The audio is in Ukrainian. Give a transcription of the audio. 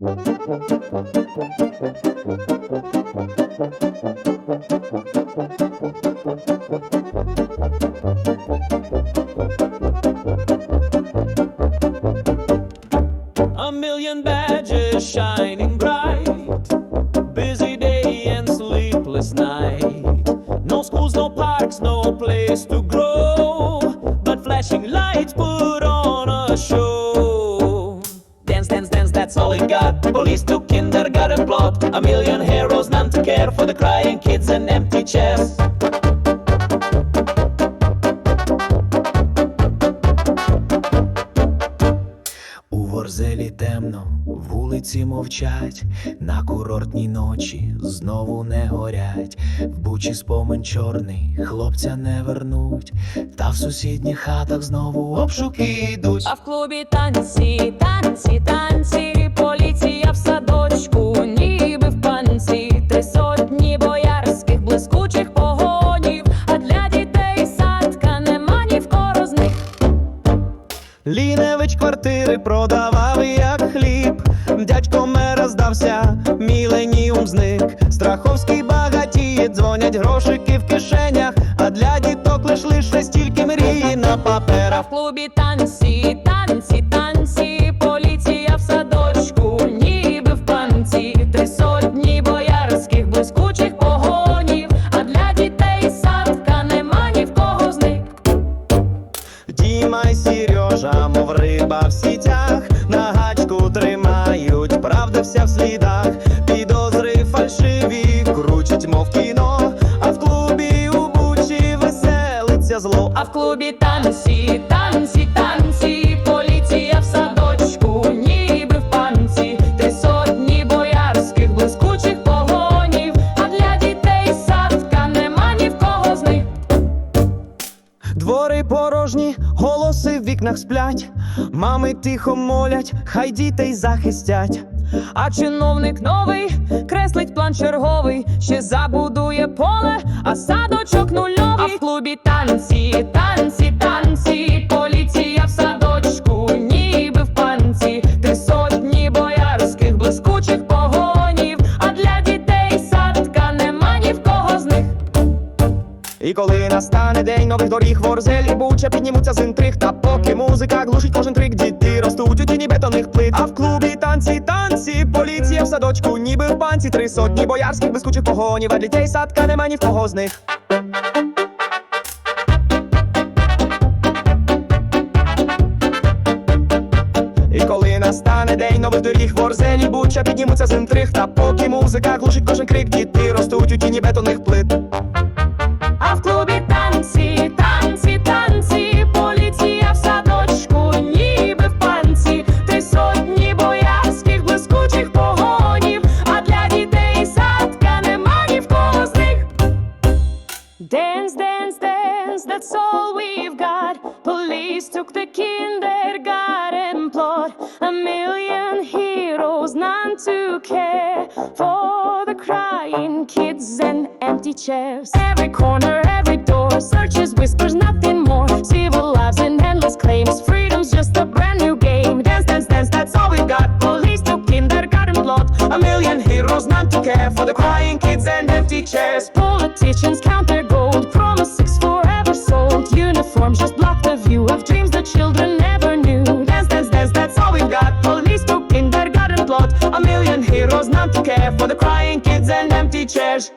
A million badges shining bright. Busy day and sleepless night. No schools, no parks, no place to grow. But flashing lights Police to kindergarten plot. A million heroes, none to care for the crying kids and empty chairs. У Ворзелі темно, вулиці мовчать, на курортній ночі знову не горять. В бучі спомин чорний, хлопця не вернуть, та в сусідніх хатах знову обшуки йдуть. А в клубі танці, танці, танці, Ліневич квартири продавав як хліб. Дядько мера здався, міленіум зник. Страховський багатіє, дзвонять грошики в кишенях. А для діток лиш лише стільки мрії на папера в клубі танці, танці, Діма Сережа, мов риба в сітях, вікнах сплять, мами тихо молять, хай дітей захистять. А чиновник новий креслить план черговий, ще забудує поле, а садочок нульовий. А в клубі танці, танці, І коли настане день нових доріг, ворзелі буча піднімуться з інтриг, та поки музика глушить кожен трик, діти ростуть у тіні бетонних плит. А в клубі танці, танці, поліція в садочку, ніби в панці, три сотні боярських блискучих погонів, а дітей садка нема ні в кого з них. І коли настане день нових доріг, ворзелі буча піднімуться з інтриг, та поки музика глушить кожен крик, діти ростуть у тіні бетонних плит. Dance, dance, dance, that's all we've got. Police took the kindergarten plot. A million heroes, none to care for the crying kids and empty chairs. Every corner, every door, searches, whispers, nothing more. Civil lives and endless claims. Freedom's just a brand new game. Dance, dance, dance, that's all we've got. Police took the kindergarten plot. A million heroes, none to care for the crying kids and empty chairs. Politicians count the crying kids and empty chairs.